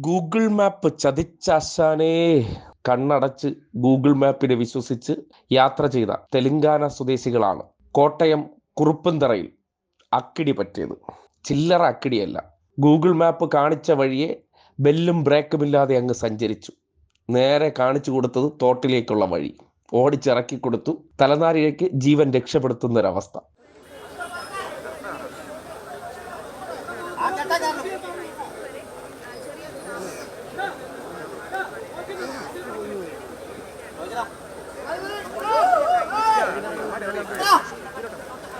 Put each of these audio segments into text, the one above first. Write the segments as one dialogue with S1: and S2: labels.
S1: Google map ചതിച്ചാശാനേ. കണ്ണടച്ച് Google മാപ്പിനെ വിശ്വസിച്ച് യാത്ര ചെയ്ത തെലങ്കാന സ്വദേശികളാണ് കോട്ടയം കുറുപ്പന്തറയിൽ അക്കിടി പറ്റിയത്. ചില്ലറ അക്കിടിയല്ല. ഗൂഗിൾ മാപ്പ് കാണിച്ച വഴിയെ ബെല്ലും ബ്രേക്കും ഇല്ലാതെ അങ്ങ് സഞ്ചരിച്ചു. നേരെ കാണിച്ചു കൊടുത്തത് തോട്ടിലേക്കുള്ള വഴി. ഓടിച്ചിറക്കി കൊടുത്തു. തലനാരിഴയ്ക്ക് ജീവൻ രക്ഷപ്പെടുത്തുന്ന രക്ഷപ്പെടുത്തുന്നൊരവസ്ഥ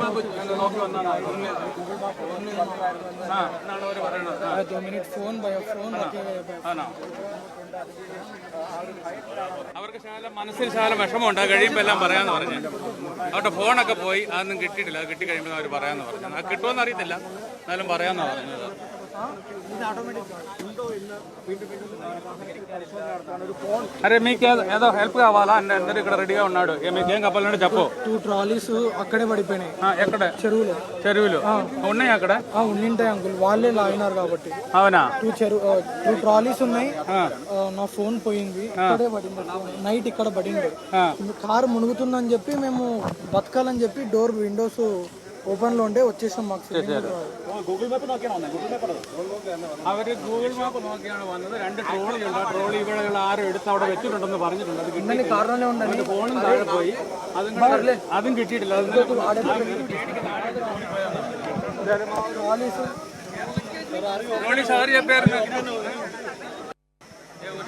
S2: മാപ്പ് പറയുന്നത് അവർക്ക് ശകലം മനസ്സിൽ ശാലം വിഷമമുണ്ട്. കഴിയുമ്പോൾ എല്ലാം പറയാന്ന് പറഞ്ഞു. അവരുടെ ഫോണൊക്കെ പോയി അതൊന്നും കിട്ടിയിട്ടില്ല. അത് കിട്ടിക്കഴിയുമ്പോൾ അവർ പറയാന്ന് പറഞ്ഞു. അത് കിട്ടുമെന്ന് അറിയത്തില്ല. എന്നാലും പറയാമെന്നാണ് പറഞ്ഞത്. అరే మీకు ఏదో- హెల్ప్ కావాలా? అన్న అందరు ఇక్కడ రెడీగా ఉన్నాడు. మీకు ఏం కావాలంటే చెప్పు.
S3: టూ ట్రాలీస్ అక్కడే పడిపోయినాయి.
S2: ఎక్కడ?
S3: చెరువులో.
S2: చెరువులు. ఉన్నాయి అక్కడ?
S3: ఉండింటాయి అంకుల్ వాళ్ళే లాగినారు కాబట్టి.
S2: అవునా?
S3: టూ చెరువు టూ ట్రాలీస్ ఉన్నాయి. నా ఫోన్ పోయింది. ఇక్కడే పడింది. నైట్ ఇక్కడ పడింది. కారు మునుగుతుందని చెప్పి మేము బతకాలని చెప్పి డోర్ విండోస్ ఓపెన్లో ఉండే వచ్చేసాం మాకు. ഗൂഗിൾ മാപ്പ്
S2: നോക്കിയാണ് വന്നത്. ഗൂഗിൾ മാപ്പ് അവർ ഗൂഗിൾ മാപ്പ് നോക്കിയാണ് വന്നത്. രണ്ട് ട്രോളി ഉണ്ട് ആ ട്രോളി ഇവിടെ ആരും എടുത്ത് അവിടെ വെച്ചിട്ടുണ്ടെന്ന് പറഞ്ഞിട്ടുണ്ട്. അത് കിട്ടി ഫോണും താഴെ പോയി. അതും അതും കിട്ടിയിട്ടില്ല. Trolley sir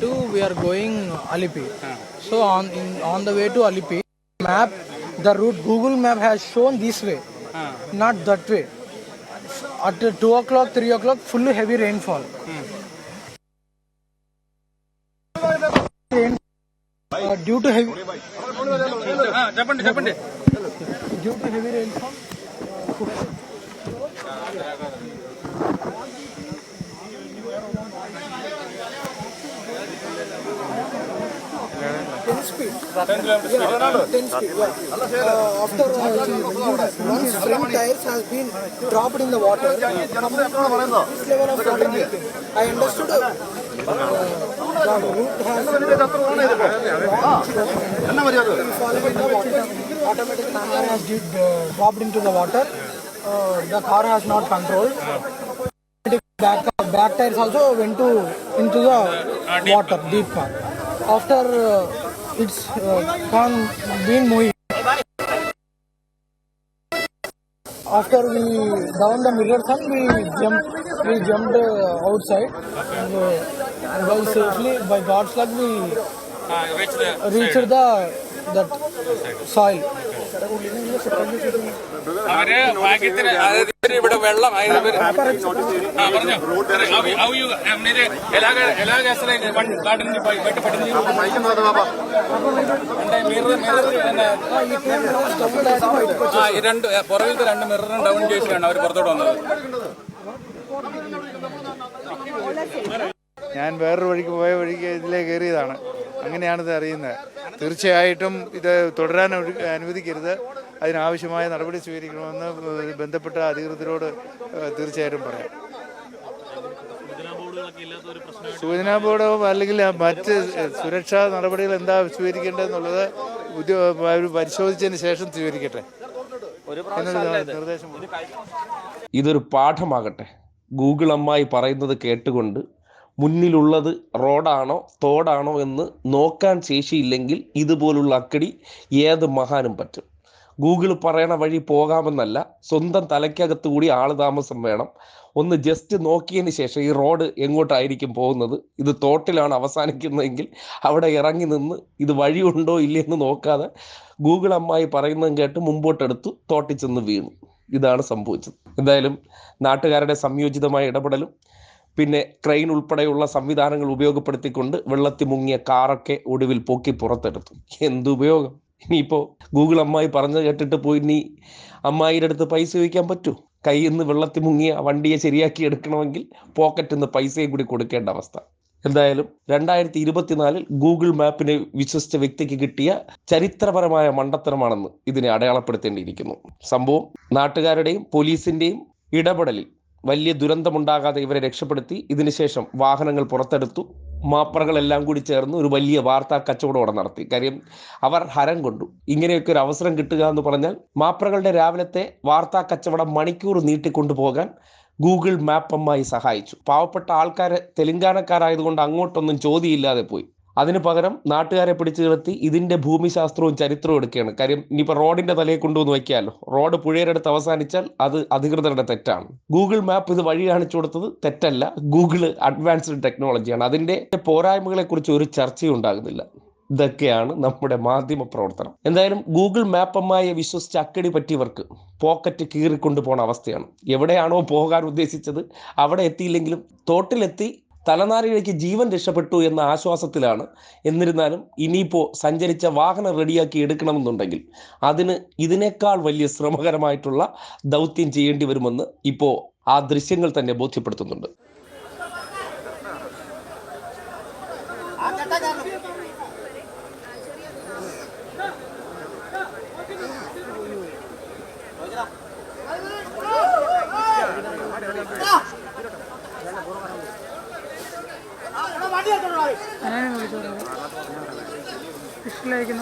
S3: to we are going Alipi. So on in, on the way to Alipi, map the route Google Map has shown this way, not that way. At two o'clock, three o'clock, full heavy rainfall. Rain, uh, due to heavy due to heavy rainfall. Thank you. Ten speed. Yeah. Uh, after uh, once front tires has been dropped in the water, this level of water. I understood. Uh, the route has the tire has did, uh, dropped into the water. Uh, the car has not controlled. Back, back tires also went to into the water, deep part. After uh, it's uh, gone, been moving. After we down the mirrors and we jumped, we jumped uh, outside. And, uh, well, safely by God's luck we reached the that soil.
S2: അവര് ഭാഗ്യത്തിന് അതായത് പേര് ഇവിടെ വെള്ളം രണ്ട് പുറകിലത്തെ രണ്ട് മിററും down ചെയ്യാണ് അവർ പുറത്തോട്ട് വന്നത്.
S4: ഞാൻ വേറൊരു വഴിക്ക് പോയ വഴിക്ക് ഇതിലേക്ക് കയറിയതാണ് അങ്ങനെയാണിത് അറിയുന്നത്. തീർച്ചയായിട്ടും ഇത് തുടരാൻ അനുവദിക്കരുത്. അതിനാവശ്യമായ നടപടി സ്വീകരിക്കണമെന്ന് ബന്ധപ്പെട്ട അധികൃതരോട് തീർച്ചയായിട്ടും പറയാം. സൂചനാ ബോർഡോ അല്ലെങ്കിൽ മറ്റ് സുരക്ഷാ നടപടികൾ എന്താ സ്വീകരിക്കേണ്ടതെന്നുള്ളത് എന്നുള്ളത് അവർ പരിശോധിച്ചതിന് ശേഷം സ്വീകരിക്കട്ടെ.
S1: ഇതൊരു പാഠമാകട്ടെ. ഗൂഗിൾ അമ്മായി പറയുന്നത് കേട്ടുകൊണ്ട് മുന്നിലുള്ളത് റോഡാണോ തോടാണോ എന്ന് നോക്കാൻ ശേഷിയില്ലെങ്കിൽ ഇതുപോലുള്ള അക്കടി ഏത് മഹാനും പറ്റും. ഗൂഗിൾ പറയണ വഴി പോകാമെന്നല്ല സ്വന്തം തലയ്ക്കകത്ത് കൂടി ആൾ താമസം വേണം. ഒന്ന് ജസ്റ്റ് നോക്കിയതിന് ശേഷം ഈ റോഡ് എങ്ങോട്ടായിരിക്കും പോകുന്നത്? ഇത് തോട്ടിലാണ് അവസാനിക്കുന്നതെങ്കിൽ അവിടെ ഇറങ്ങി നിന്ന് ഇത് വഴിയുണ്ടോ ഇല്ലയെന്ന് നോക്കാതെ ഗൂഗിൾ അമ്മായി പറയുന്നതും കേട്ട് മുമ്പോട്ടെടുത്തു തോട്ടിൽ ചെന്ന് വീണു. ഇതാണ് സംഭവിച്ചത്. എന്തായാലും നാട്ടുകാരുടെ സംയോജിതമായ ഇടപെടലും പിന്നെ ക്രെയിൻ ഉൾപ്പെടെയുള്ള സംവിധാനങ്ങൾ ഉപയോഗപ്പെടുത്തിക്കൊണ്ട് വെള്ളത്തിൽ മുങ്ങിയ കാറൊക്കെ ഒടുവിൽ പൊക്കി പുറത്തെടുത്തു. എന്തുപയോഗം? ഇനിയിപ്പോൾ ഗൂഗിൾ അമ്മായി പറഞ്ഞു കേട്ടിട്ട് പോയി നീ അമ്മായിയുടെ അടുത്ത് പൈസ ചോദിക്കാൻ പറ്റൂ? കയ്യിൽ നിന്ന് വെള്ളത്തിൽ മുങ്ങിയ വണ്ടിയെ ശരിയാക്കി എടുക്കണമെങ്കിൽ പോക്കറ്റിൽ നിന്ന് പൈസയും കൂടി കൊടുക്കേണ്ട അവസ്ഥ. എന്തായാലും രണ്ടായിരത്തി ഇരുപത്തിനാലിൽ ഗൂഗിൾ മാപ്പിനെ വിശ്വസിച്ച വ്യക്തിക്ക് കിട്ടിയ ചരിത്രപരമായ മണ്ടത്തരമാണെന്ന് ഇതിനെ അടയാളപ്പെടുത്തേണ്ടിയിരിക്കുന്നു. സംഭവം നാട്ടുകാരുടെയും പോലീസിന്റെയും ഇടപെടലിൽ വലിയ ദുരന്തമുണ്ടാകാതെ ഇവരെ രക്ഷപ്പെടുത്തി ഇതിനുശേഷം വാഹനങ്ങൾ പുറത്തെടുത്തു. മാപ്രകളെല്ലാം കൂടി ചേർന്ന് ഒരു വലിയ വാർത്താ കച്ചവടം അവിടെ നടത്തി. കാര്യം അവർ ഹരം കൊണ്ടു. ഇങ്ങനെയൊക്കെ ഒരു അവസരം കിട്ടുക എന്ന് പറഞ്ഞാൽ മാപ്രകളുടെ രാവിലത്തെ വാർത്താ കച്ചവടം മണിക്കൂർ നീട്ടിക്കൊണ്ടു പോകാൻ ഗൂഗിൾ മാപ്പമ്മായി സഹായിച്ചു. പാവപ്പെട്ട ആൾക്കാരെ തെലുങ്കാനക്കാരായതുകൊണ്ട് അങ്ങോട്ടൊന്നും ചോദ്യമില്ലാതെ പോയി. അതിനു പകരം നാട്ടുകാരെ പിടിച്ചു നിർത്തി ഇതിന്റെ ഭൂമിശാസ്ത്രവും ചരിത്രവും എടുക്കുകയാണ്. കാര്യം ഇനിയിപ്പോൾ റോഡിന്റെ തലയെ കൊണ്ടുവന്ന് വയ്ക്കാമല്ലോ റോഡ് പുഴയുടെ അവസാനിച്ചാൽ അത് അധികൃതരുടെ തെറ്റാണ്. ഗൂഗിൾ മാപ്പ് ഇത് വഴി കാണിച്ചു കൊടുത്തത് തെറ്റല്ല. ഗൂഗിൾ അഡ്വാൻസ്ഡ് ടെക്നോളജിയാണ്. അതിന്റെ പോരായ്മകളെ കുറിച്ച് ഒരു ചർച്ചയും ഉണ്ടാകുന്നില്ല. ഇതൊക്കെയാണ് നമ്മുടെ മാധ്യമ പ്രവർത്തനം. എന്തായാലും ഗൂഗിൾ മാപ്പമ്മയെ വിശ്വസിച്ച് അക്കടി പറ്റിയവർക്ക് പോക്കറ്റ് കീറിക്കൊണ്ടു പോണ അവസ്ഥയാണ്. എവിടെയാണോ പോകാൻ ഉദ്ദേശിച്ചത് അവിടെ എത്തിയില്ലെങ്കിലും തോട്ടിലെത്തി തലനാരിഴയ്ക്ക് ജീവൻ രക്ഷപ്പെട്ടു എന്ന ആശ്വാസത്തിലാണ്. എന്നിരുന്നാലും ഇനിയിപ്പോൾ സഞ്ചരിച്ച വാഹനം റെഡിയാക്കി എടുക്കണമെന്നുണ്ടെങ്കിൽ അതിന് ഇതിനേക്കാൾ വലിയ ശ്രമകരമായിട്ടുള്ള ദൗത്യം ചെയ്യേണ്ടി വരുമെന്ന് ഇപ്പോൾ ആ ദൃശ്യങ്ങൾ തന്നെ ബോധ്യപ്പെടുത്തുന്നുണ്ട്.
S5: ಕೃಷ್ಣ ಹೇಗೆ